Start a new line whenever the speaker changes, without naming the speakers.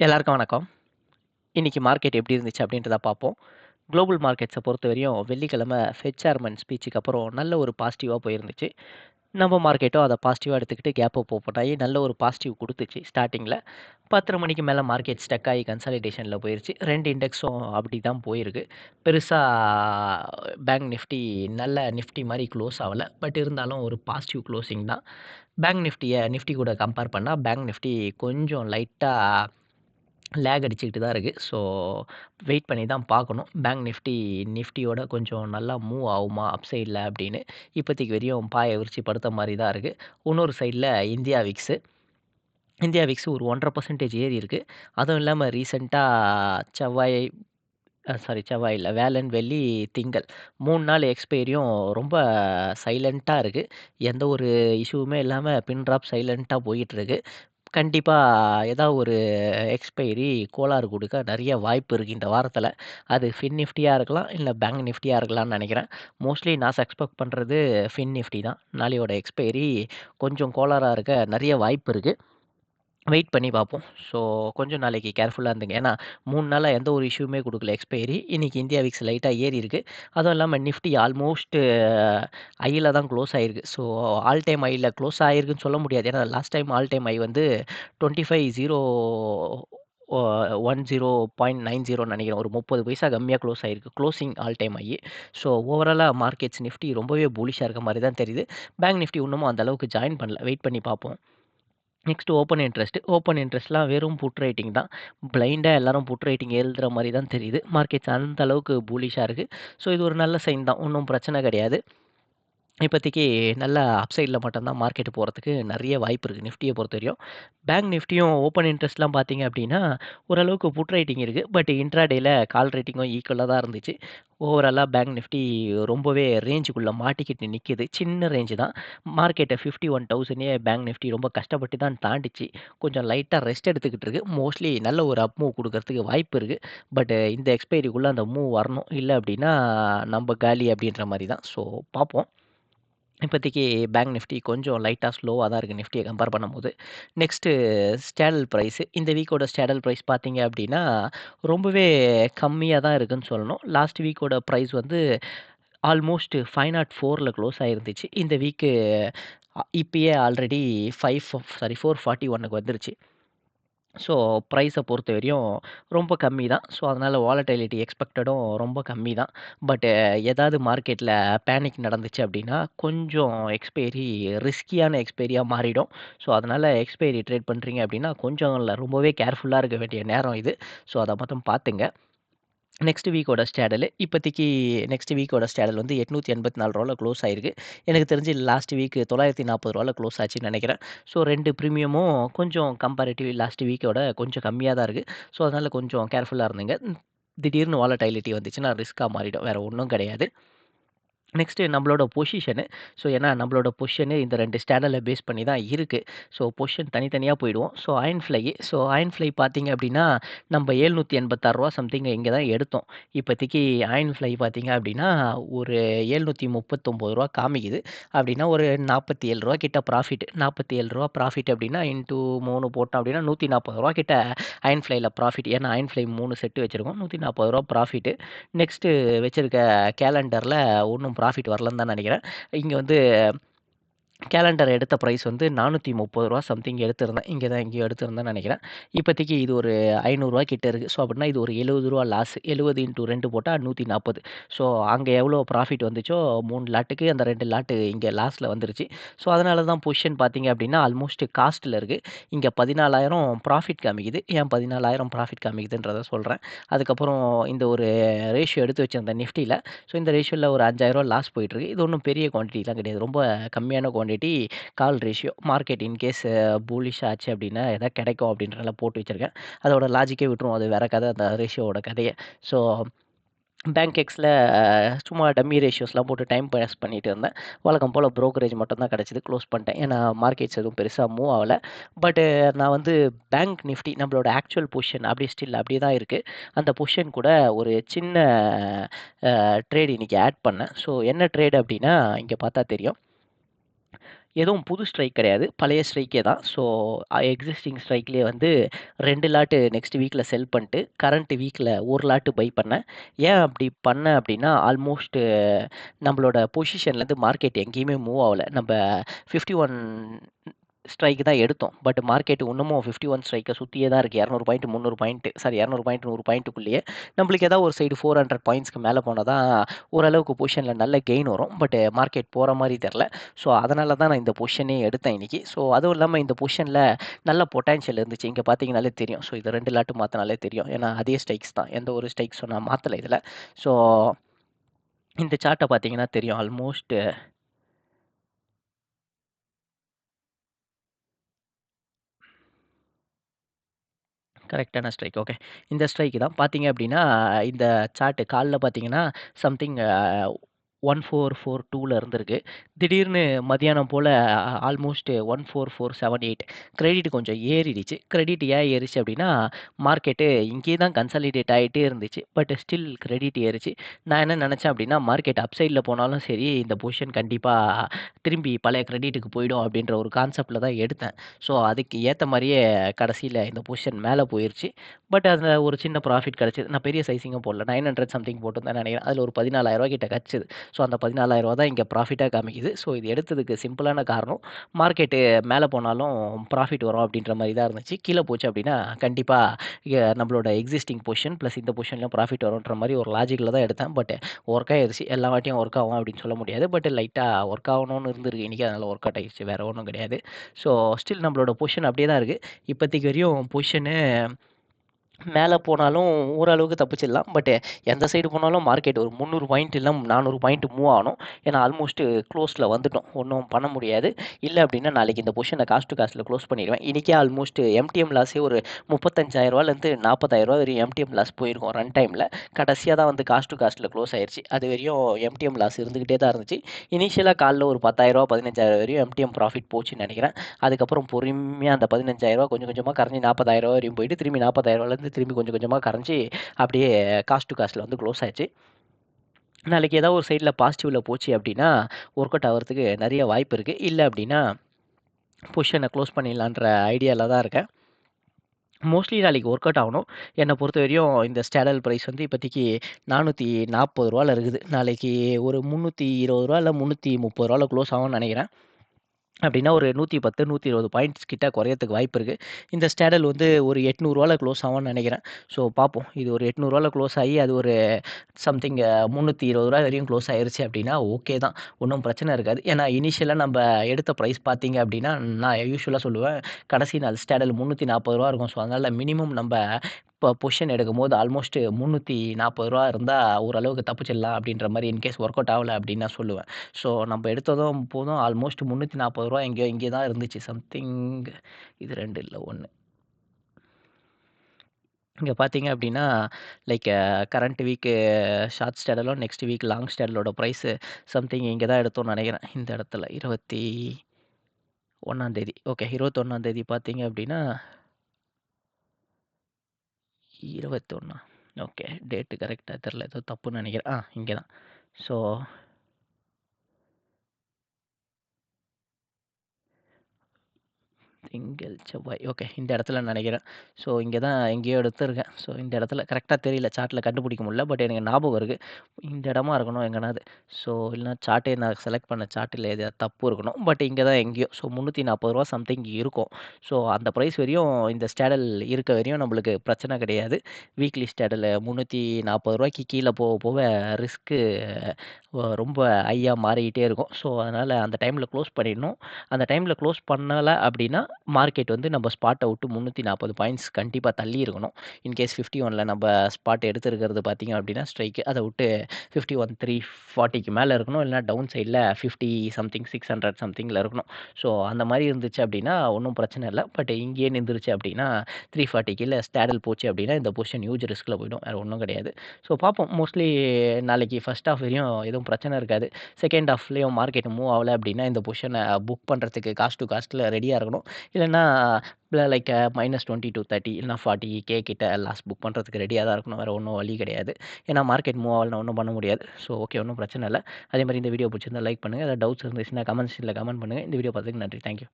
எல்லாருக்கும் வணக்கம். இன்றைக்கி மார்க்கெட் எப்படி இருந்துச்சு அப்படின்றத பார்ப்போம். குளோபல் பொறுத்த பொறுத்தவரையும் வெள்ளிக்கிழமை ஃபெட் சேர்மன் ஸ்பீச்சுக்கு அப்புறம் நல்ல ஒரு பாசிட்டிவாக போயிருந்துச்சு. நம்ம மார்க்கெட்டும் அதை பாசிட்டிவாக எடுத்துக்கிட்டு கேப் அப் ஓப்பன் ஆகி நல்ல ஒரு பாசிட்டிவ் கொடுத்துச்சு ஸ்டார்டிங்கில் பத்தரை மணிக்கு மேலே மார்க்கெட் ஸ்டக் ஆகி கன்சாலிடேஷனில் போயிருச்சு. ரெண்டு இண்டெக்ஸும் அப்படி தான் போயிருக்கு. பெருசாக பேங்க் நிஃப்டி நல்ல நிஃப்டி மாதிரி க்ளோஸ் ஆகலை பட் இருந்தாலும் ஒரு பாசிட்டிவ் க்ளோஸிங் தான். பேங்க் நிஃப்டியை நிஃப்டி கூட கம்பேர் பண்ணால் பேங்க் நிஃப்டி கொஞ்சம் லைட்டாக லேக் அடிச்சுக்கிட்டு தான் இருக்குது ஸோ வெயிட் பண்ணி தான் பார்க்கணும். பேங்க் நிஃப்டி நிஃப்டியோட கொஞ்சம் நல்லா மூவ் ஆகுமா அப் சைடில் அப்படின்னு. இப்போதைக்கு வரையும் பாய விரிச்சு படுத்த மாதிரி தான் இருக்குது இன்னொரு சைடில் இந்தியா விக்ஸு. இந்தியா விக்ஸ் ஒரு 1.5% ஏறி இருக்குது அதுவும் இல்லாமல் ரீசெண்டாக செவ்வாய் சாரி செவ்வாய் இல்லை வேலன் வெள்ளி, திங்கள் மூணு நாள் எக்ஸ்பைரியும் ரொம்ப சைலண்ட்டாக இருக்குது எந்த ஒரு இஷ்யூவுமே இல்லாமல் பின் ட்ராப் சைலண்ட்டாக போயிட்டுருக்கு. கண்டிப்பா ஏதாவது ஒரு எக்ஸ்பைரி கோளாறு கொடுக்க நிறைய வாய்ப்பு இருக்கு இந்த வாரத்தில் அது ஃபின் நிஃப்டியா இருக்கலாம், இல்ல பேங்க் நிஃப்டியா இருக்கலாம்னு நினைக்கிறேன் மோஸ்ட்லி நான் எக்ஸ்பெக்ட் பண்றது ஃபின் நிஃப்டி தான். நாளையோட எக்ஸ்பைரி கொஞ்சம் கோளாறா இருக்க நிறைய வாய்ப்பு இருக்கு. வெயிட் பண்ணி பார்ப்போம். ஸோ கொஞ்சம் நாளைக்கு கேர்ஃபுல்லாக இருந்துங்க. ஏன்னா மூணு நாளாக எந்த ஒரு இஷ்யூமே கொடுக்கல எக்ஸ்பைரி. இன்றைக்கி இந்தியா விக்ஸ் லைட்டாக ஏறி இருக்குது அதுவும் இல்லாமல் நிஃப்டி ஆல்மோஸ்ட் ஐயில் தான் க்ளோஸ் ஆகிருக்கு ஸோ ஆல் டைம் ஐயில் க்ளோஸ் ஆகிருக்குன்னு சொல்ல முடியாது. ஏன்னா last time all time high வந்து 25.0 ஒ 10.90ன்னு நினைக்கிறேன் ஒரு 30 பைசா கம்மியாக க்ளோஸ் ஆகிருக்கு க்ளோசிங் ஆல் டைம் ஆகி ஸோ ஓவராலாக மார்க்கெட்ஸ் நிஃப்டி ரொம்பவே போலிஷாக இருக்க மாதிரி தான் தெரியுது. பேங்க் நிஃப்டி இன்னமும் அந்த அளவுக்கு ஜாயின் பண்ணல. வெயிட் பண்ணி பார்ப்போம். Next open interest. ஓப்பன் இன்ட்ரெஸ்ட்லாம் வெறும் புட் ரைட்டிங் தான். பிளைண்டாக எல்லாரும் புட் ரைட்டிங் எழுதுகிற மாதிரி தான் தெரியுது. மார்க்கெட்ஸ் அந்த அளவுக்கு பூலிஷாக இருக்குது ஸோ இது ஒரு நல்ல சைன் தான். ஒன்றும் பிரச்சனை கிடையாது. இப்போதைக்கு நல்ல அப் மட்டும்தான் மட்டும் தான் மார்க்கெட் போறதுக்கு நெறைய வாய்ப்பு இருக்கு பொறுத்த வரையும் பேங்க் நிஃப்டியும் ஓப்பன் இன்ட்ரெஸ்ட்லாம் பார்த்தீங்க அப்படின்னா, ஓரளவுக்கு புட் ரைட்டிங் இருக்குது பட் இன்ட்ராடேயில் கால் ரைட்டிங்கும் ஈக்குவலாக தான் இருந்துச்சு. ஓவராலாக பேங்க் நிஃப்டி ரொம்பவே ரேஞ்சுக்குள்ளே மாட்டிக்கிட்டு நிற்கிது சின்ன ரேஞ்சு தான். மார்க்கெட்டை ஃபிஃப்டி ஒன் 51,000 பேங்க் நிஃப்டி ரொம்ப கஷ்டப்பட்டு தான் தாண்டிச்சு. கொஞ்சம் லைட்டாக ரெஸ்ட் எடுத்துக்கிட்டு இருக்குது மோஸ்ட்லி நல்ல ஒரு அப் மூவ் கொடுக்கறதுக்கு வாய்ப்பு இருக்குது பட் இந்த எக்ஸ்பைரிக்குள்ளே அந்த மூவ் வரணும். இல்லை அப்படின்னா நம்ம காலி அப்படின்ற மாதிரி தான். ஸோ பார்ப்போம். இப்போதைக்கு பேங்க் நிஃப்டி கொஞ்சம் லைட்டாக ஸ்லோவாக தான் இருக்குது நிஃப்டியை கம்பேர் பண்ணும்போது. நெக்ஸ்ட்டு ஸ்டேடல் ப்ரைஸு இந்த வீக்கோட ஸ்டேடல் ப்ரைஸ் பார்த்தீங்க அப்படின்னா, ரொம்பவே கம்மியாக தான் இருக்குன்னு சொல்லணும். லாஸ்ட் வீக்கோட ப்ரைஸ் வந்து ஆல்மோஸ்ட் 504ல க்ளோஸ் ஆகிருந்துச்சு இந்த வீக்கு இப்போயே இப்பயே ஆல்ரெடி ஃபைவ் சாரி 441க்கு வந்துருச்சு. ஸோ பிரைஸ பொறுத்தவரையும் ரொம்ப கம்மி தான். ஸோ அதனால் வாலட்டிலிட்டி எக்ஸ்பெக்டடும் ரொம்ப கம்மி தான். பட் ஏதாவது மார்க்கெட்டில் பேனிக் நடந்துச்சு அப்படின்னா, கொஞ்சம் எக்ஸ்பைரி ரிஸ்கியான எக்ஸ்பைரியாக மாறிடும். ஸோ அதனால் எக்ஸ்பைரி ட்ரேட் பண்ணுறீங்க அப்படின்னா, கொஞ்சம் ரொம்பவே கேர்ஃபுல்லாக இருக்க வேண்டிய நேரம் இது. ஸோ அதை மட்டும் பார்த்துங்க. நெக்ஸ்ட் வீக்கோட ஸ்டாடலு இப்போதைக்கு நெக்ஸ்ட் வீக்கோட ஸ்டேடல் வந்து எட்நூற்றி எண்பத்தி நாலு ரூபாவில் க்ளோஸ் ஆயிருக்கு. எனக்கு தெரிஞ்சு லாஸ்ட் வீக் ரூ. 940ல க்ளோஸ் ஆச்சுன்னு நினைக்கிறேன் ஸோ ரெண்டு ப்ரீமியமும் கொஞ்சம் கம்பேரிட்டிவ் லாஸ்ட் வீக்கோட கொஞ்சம் கம்மியாக தான் இருக்குது ஸோ அதனால் கொஞ்சம் கேர்ஃபுல்லாக இருந்துங்க. திடீர்னு வாலடைலிட்டி வந்துச்சுன்னா ரிஸ்க்காக மாறிடும். வேறு ஒன்றும் கிடையாது. நெக்ஸ்ட்டு நம்மளோட பொசிஷனு. ஸோ ஏன்னா நம்மளோட பொசிஷனு இந்த ரெண்டு ஸ்டாண்டர்டில் பேஸ் பண்ணி தான் இருக்குது ஸோ பொசிஷன் தனித்தனியாக போயிடுவோம். So iron fly so iron fly பார்த்தீங்க அப்படின்னா, நம்ம ஏழ்நூற்றி எண்பத்தாறு ரூபா சம்திங் இங்கே தான் எடுத்தோம். இப்போதைக்கு அயர்ன் ஃப்ளை பார்த்தீங்க அப்படின்னா, ஒரு ஏழ்நூற்றி முப்பத்தொம்போது ரூபா காமிக்குது. அப்படின்னா ஒரு நாற்பத்தி ஏழு ரூபா கிட்ட ப்ராஃபிட். நாற்பத்தி ஏழு ரூபா ப்ராஃபிட் அப்படின்னா இன்ட்டு மூணு போட்டோம் அப்படின்னா நூற்றி நாற்பது ரூபா கிட்ட அயர்ன் ஃப்ளையில் ப்ராஃபிட். ஏன்னா அயர்ன் ஃப்ளை 3 செட் வச்சிருக்கோம். ரூ. 140 ப்ராஃபிட். வச்சுருக்க கேலண்டரில் ஒன்றும் ப்ரா ப்ராஃபிட் வரலன்னு தான் நினைக்கிறேன். இங்கே வந்து கேலண்டர் எடுத்த ப்ரைஸ் வந்து நானூற்றி முப்பது ரூபா சம்திங் எடுத்திருந்தேன். இங்கே தான் எங்கேயோ எடுத்திருந்தேன்னு நினைக்கிறேன் இப்போதைக்கு இது ஒரு ரூ. 500 கிட்ட ஸோ அப்படின்னா இது ஒரு எழுபது ரூபா லாஸ். 70 இன்டூ 2 போட்டா 140. ஸோ அங்கே எவ்வளோ ப்ராஃபிட் வந்துச்சோ மூணு லாட்டுக்கு அந்த ரெண்டு லாட்டு இங்கே லாஸில் வந்துருச்சு. ஸோ அதனால தான் பொசிஷன் பார்த்தீங்க அப்படின்னா, ஆல்மோஸ்ட் காஸ்ட்டில் இருக்குது இங்கே பதினாலாயிரம் ப்ராஃபிட் காமிக்குது. ஏன் 14,000 ப்ராஃபிட் காமிக்குதுன்றத சொல்கிறேன் அதுக்கப்புறம் இந்த ஒரு ரேஷியோ எடுத்து வச்சுருந்தேன் நிஃப்டியில் ஸோ இந்த ரேஷியோல ஒரு அஞ்சாயிரம் லாஸ் போயிட்டுருக்கு. இது ஒன்றும் பெரிய குவான்டிட்டிலாம் கிடையாது. ரொம்ப கம்மியான quantity call ratio. Market in case bullish ஆச்சு அப்படின்னா எதாவது கிடைக்கும் அப்படின்றனால போட்டு வச்சுருக்கேன் அதோட லாஜிக்கே விட்டுருவோம். அது வேறு கதை அந்த ரேஷியோவோட கதையை ஸோ பேங்க் எக்ஸில் சும்மா டம்மி ரேஷியோஸ்லாம் போட்டு டைம் பாஸ் பண்ணிட்டு இருந்தேன். வழக்கம் போல் ப்ரோக்கரேஜ் மட்டும் தான் க்ளோஸ் பண்ணிட்டேன். ஏன்னா மார்க்கெட்ஸ் எதுவும் பெருசாக மூவ் ஆகலை பட் நான் வந்து பேங்க் நிஃப்டி நம்மளோட ஆக்சுவல் பொசிஷன் அப்படி ஸ்டில் அப்படியே தான் இருக்குது அந்த பொசிஷன் கூட ஒரு சின்ன ட்ரேட் இன்றைக்கி ஆட் பண்ணேன். ஸோ என்ன ட்ரேட் அப்படின்னா, இங்கே பார்த்தா தெரியும். எதுவும் புது ஸ்ட்ரைக் கிடையாது. பழைய ஸ்ட்ரைக்கே தான். ஸோ எக்ஸிஸ்டிங் ஸ்ட்ரைக்லேயே வந்து ரெண்டு லாட்டு நெக்ஸ்ட் வீக்கில் செல் பண்ணிட்டு, கரண்ட் வீக்கில் ஒரு லாட்டு பை பண்ணேன். ஏன் அப்படி பண்ணேன் அப்படின்னா, ஆல்மோஸ்ட் நம்மளோட பொசிஷன்லேருந்து மார்க்கெட் எங்கேயுமே மூவ் ஆகல. நம்ப 51 ஸ்ட்ரைக் தான் எடுத்தோம். பட் மார்க்கெட் இன்னமும் ஃபிஃப்டி ஒன் ஸ்ட்ரைக்கை சுற்றியே தான் இருக்குது இரநூறு பாயிண்ட், 300 பாயிண்ட் சாரி 200 பாயிண்ட், நூறு பாயிண்ட்டுக்குள்ளேயே. நம்மளுக்கு ஏதாவது ஒரு சைடு 400 பாயிண்ட்ஸ்க்கு மேலே போனால் தான் ஓரளவுக்கு பொசிஷனில் நல்ல கெயின் வரும். பட் மார்க்கெட் போகிற மாதிரி தெரில ஸோ அதனால தான் நான் இந்த பொசிஷனே எடுத்தேன் இன்றைக்கி ஸோ அதுவும் இல்லாமல் இந்த பொசிஷனில் நல்ல பொட்டான்ஷியல் இருந்துச்சு. இங்கே பார்த்தீங்கனாலே தெரியும். ஸோ இது ரெண்டு லாட்டு மாற்றினாலே தெரியும். ஏன்னா அதே ஸ்ட்ரைக்ஸ் தான். எந்த ஒரு ஸ்ட்ரைக்ஸும் நான் மாற்றலை இதில் ஸோ இந்த சார்ட்டை பார்த்தீங்கன்னா தெரியும். ஆல்மோஸ்ட்டு கரெக்டான ஸ்ட்ரைக். ஓகே. இந்த ஸ்ட்ரைக்கு தான். பார்த்தீங்க அப்படின்னா, இந்த சார்ட்டு காலில் பார்த்தீங்கன்னா, சம்திங் ஒன் ஃபோர் ஃபோர் டூவில் இருந்திருக்கு. திடீர்னு மதியானம் போல் ஆல்மோஸ்ட் 14478 கிரெடிட் கொஞ்சம் ஏறிடுச்சு. கிரெடிட் ஏன் ஏறிச்சு அப்படின்னா, மார்க்கெட்டு இங்கேயே தான் கன்சாலிடேட் ஆகிட்டே இருந்துச்சு. பட் ஸ்டில் கிரெடிட் ஏறிச்சு நான் என்ன நினச்சேன் அப்படின்னா, மார்க்கெட் அப்சைடில் போனாலும் சரி, இந்த பொசிஷன் கண்டிப்பாக திரும்பி பழைய கிரெடிட்டுக்கு போயிடும் அப்படின்ற ஒரு கான்செப்டில் தான் எடுத்தேன். ஸோ அதுக்கு ஏற்ற மாதிரியே கடைசியில் இந்த பொசிஷன் மேலே போயிடுச்சு பட் அதில் ஒரு சின்ன ப்ராஃபிட் கிடச்சிது நான் பெரிய சைஸிங்கும் போடல. 900 சம்திங் போட்டிருந்தேன்னு நினைக்கிறேன் அதில் ஒரு பதினாலாயிரரூவா கிட்ட கிடச்சிது ஸோ அந்த பதினாலாயிரம் தான் இங்கே ப்ராஃபிட்டாக காமிக்குது. ஸோ இது எடுத்ததுக்கு சிம்பிளான காரணம், மார்க்கெட்டு மேலே போனாலும் ப்ராஃபிட் வரும் அப்படின்ற மாதிரி தான் இருந்துச்சு. கீழே போச்சு அப்படின்னா, கண்டிப்பாக நம்மளோட எக்ஸிஸ்டிங் பொசிஷன் ப்ளஸ் இந்த பொசிஷன்லயும் ப்ராஃபிட் வரும்ன்ற மாதிரி ஒரு லாஜிக்கில் தான் எடுத்தேன். பட் ஒர்க் ஆயிருச்சு. எல்லா வாட்டியும் ஒர்க் ஆகும் அப்படின்னு சொல்ல முடியாது. பட் லைட்டாக ஒர்க் ஆகணும்னு இருந்திருக்கு இன்னைக்கு. அதனால் ஒர்க் அவுட் ஆகிடுச்சு வேற ஒன்றும் கிடையாது. ஸோ ஸ்டில் நம்மளோட பொசிஷன் அப்படியே தான் இருக்குது இப்போதைக்கு வரையும் பொசிஷனு மேலே போனாலும் ஓரளவுக்கு தப்பிச்சிடலாம். பட் எந்த சைடு போனாலும் மார்க்கெட் ஒரு 300 பாயிண்ட் இல்லை நானூறு பாயிண்ட் மூவ் ஆகணும். ஏன்னா ஆல்மோஸ்ட் க்ளோஸில் வந்துட்டோம். ஒன்றும் பண்ண முடியாது. இல்லை அப்படின்னா நாளைக்கு இந்த பொசிஷனை காஸ்ட் டு காஸ்ட்டில் க்ளோஸ் பண்ணிடுவேன் இன்னைக்கே ஆல்மோஸ்ட் எம்டிஎம் லாஸே ஒரு முப்பத்தஞ்சாயிரரூவாலேருந்து நாற்பதாயிரரூவா வரையும் எம்டிஎம் லாஸ் போயிருக்கும் ரன் டைமில் கடைசியாக தான் வந்து காஸ்ட் டு காஸ்ட்டில் க்ளோஸ் அது வரையும் எம்டிஎம் லாஸ் இருந்துக்கிட்டே தான் இருந்துச்சு. இனிஷியலாக காலில் ஒரு பத்தாயிரரூவா பதினஞ்சாயிரம் வரையும் எம்டிஎம் ப்ராஃபிட் போச்சுன்னு நினைக்கிறேன் அதுக்கப்புறம் பொறுமையாக அந்த பதினஞ்சாயிரரூவா கொஞ்சம் கொஞ்சமாக கரைஞ்சி நாற்பதாயிரரூவா வரையும் போயிட்டு, திரும்பி நாற்பதாயிரரூவாலேருந்து வந்து திரும்பி கொஞ்சம் கொஞ்சமாக கரைஞ்சி அப்படியே காஸ்ட் டு காஸ்ட்டில் வந்து க்ளோஸ் ஆச்சு. நாளைக்கு ஏதாவது ஒரு சைடில் பாசிட்டிவில் போச்சு அப்படின்னா, ஒர்க் அவுட் ஆகிறதுக்கு நிறைய வாய்ப்பு இருக்குது இல்லை அப்படின்னா, பொசிஷனை க்ளோஸ் பண்ணிடலான்ற ஐடியாவில் தான் இருக்கேன். மோஸ்ட்லி நாளைக்கு ஒர்க் அவுட் ஆகணும். என்ன பொறுத்தவரையும் இந்த ஸ்டாடல் ப்ரைஸ் வந்து இப்போதைக்கு ரூ. 440ல இருக்குது. நாளைக்கு ஒரு முந்நூற்றி இருபது ரூபா இல்லை முந்நூற்றி முப்பது ரூபாவில் க்ளோஸ் ஆகும்னு நினைக்கிறேன் அப்படின்னா ஒரு 110, 120 பாயிண்ட்ஸ் கிட்ட குறையத்துக்கு வாய்ப்பு இருக்குது இந்த ஸ்டாடல் வந்து ஒரு எட்நூறுவாவில் க்ளோஸ் ஆகும்னு நினைக்கிறேன் ஸோ பார்ப்போம். இது ஒரு எட்நூறுவாவில் க்ளோஸ் ஆகி, அது ஒரு சம்திங் முந்நூற்றி இருபது ரூபா வரையும் க்ளோஸ் ஆயிருச்சு அப்படின்னா, ஓகே தான். ஒன்றும் பிரச்சனை இருக்காது. ஏன்னா இனிஷியலாக நம்ம எடுத்த ப்ரைஸ் பார்த்தீங்க அப்படின்னா, நான் யூஸ்வலாக சொல்லுவேன், கடைசி நாள் ஸ்டாடல் ரூ. 340 இருக்கும். ஸோ அதனால் மினிமம் நம்ம இப்போ பொஷன் எடுக்கும்போது ஆல்மோஸ்ட் முந்நூற்றி நாற்பது ரூபா இருந்தால் ஓரளவுக்கு தப்பிச்சிடலாம் அப்படின்ற மாதிரி இன்கேஸ் ஒர்க் அவுட் ஆகலை அப்படின்னு நான் சொல்லுவேன். ஸோ நம்ம எடுத்ததும் போதும் ஆல்மோஸ்ட் முந்நூற்றி நாற்பது ரூபா எங்கேயோ இங்கே தான் இருந்துச்சு. சம்திங் இது ரெண்டு இல்லை ஒன்று இங்கே பார்த்தீங்க அப்படின்னா, லைக் கரண்ட் வீக்கு ஷார்ட் ஸ்டாடலும், நெக்ஸ்ட் வீக் லாங் ஸ்டாடலோட ப்ரைஸு சம்திங் இங்கே தான் எடுத்தோம்னு நினைக்கிறேன் இந்த இடத்துல இருபத்தி ஒன்றாந்தேதி ஓகே இருபத்தொன்னாந்தேதி பார்த்தீங்க அப்படின்னா 21 ஓகே. டேட்டு கரெக்டாக தெரில ஏதோ தப்புன்னு நினைக்கிறேன் ஆ இங்கே தான். ஸோ திங்கள், செவ்வாய். ஓகே. இந்த இடத்துல நினைக்கிறேன் ஸோ இங்கே தான் எங்கேயோ எடுத்துருக்கேன் ஸோ இந்த இடத்துல கரெக்டாக தெரியல. சார்ட்டில் கண்டுபிடிக்க முடியல. பட் எனக்கு ஞாபகம் இருக்குது இந்த இடமா இருக்கணும் எங்கனாது. ஸோ இல்லைனா சார்ட்டே நான் செலக்ட் பண்ண சார்ட்டில் எதாவது தப்பு இருக்கணும். பட் இங்கே தான் எங்கேயோ. ஸோ முந்நூற்றி நாற்பது ரூபா சம்திங் இருக்கும். ஸோ அந்த ப்ரைஸ் வரையும் இந்த ஸ்டேடல் இருக்க வரையும் நம்மளுக்கு பிரச்சனை கிடையாது. வீக்லி ஸ்டேடலு முந்நூற்றி நாற்பது ரூபாய்க்கு கீழே போக போக ரிஸ்க்கு ரொம்ப ஹையாக மாறிக்கிட்டே இருக்கும். ஸோ அதனால் அந்த டைமில் க்ளோஸ் பண்ணிடணும். அந்த டைமில் க்ளோஸ் பண்ணலை அப்படின்னா, மார்க்கெட் வந்து நம்ம ஸ்பாட்டை விட்டு 340 பாயிண்ட்ஸ் கண்டிப்பாக தள்ளி இருக்கணும். இன்கேஸ் 51ல நம்ப ஸ்பாட் எடுத்துருக்கிறது பார்த்தீங்க அப்படின்னா, ஸ்ட்ரைக் அதை விட்டு ஃபிஃப்டி ஒன் த்ரீ ஃபார்ட்டிக்கு மேலே இருக்கணும். இல்லைனா டவுன் சைடில் ஃபிஃப்டி சம்திங் சிக்ஸ் ஹண்ட்ரட் சம்திங்கில் இருக்கணும். ஸோ அந்த மாதிரி இருந்துச்சு அப்படின்னா, ஒன்றும் பிரச்சனை இல்லை பட் இங்கேயே நின்றுச்சு அப்படின்னா, த்ரீ ஃபார்ட்டிக்கு இல்லை ஸ்டாடல் போச்சு அப்படின்னா, இந்த பொசிஷன் ஹியூஜ் ரிஸ்கில் போயிடும். வேறு ஒன்றும் கிடையாது. ஸோ பார்ப்போம். மோஸ்ட்லி நாளைக்கு ஃபஸ்ட் ஆஃப் வரையும் எதுவும் பிரச்சனை இருக்காது. செகண்ட் ஆஃப்லேயும் மார்க்கெட் மூவ் ஆகலை அப்படின்னா, இந்த பொசிஷனை புக் பண்ணுறதுக்கு காஸ்ட் டு காஸ்ட்டில் ரெடியாக இருக்கணும். இல்லைன்னா like minus twenty two thirty இல்லைனா ஃபார்ட்டி கே கிட்ட லாஸ் புக் பண்ணுறதுக்கு ரெடியாக தான் இருக்கணும். வேறு ஒன்றும் வழி கிடையாது. ஏன்னா மார்க்கெட் மூவ் ஆகலாம் ஒன்றும் பண்ண முடியாது. ஸோ ஓகே ஒன்றும் பிரச்சனை இல்லை. அதே மாதிரி இந்த வீடியோ பிடிச்சிருந்தா லைக் பண்ணுங்கள் ஏதாவது டவுட்ஸ் இருந்துச்சுன்னா கமெண்ட்ஸில் கமெண்ட் பண்ணுங்கள் இந்த வீடியோ பார்த்துக்கு நன்றி. தேங்க்யூ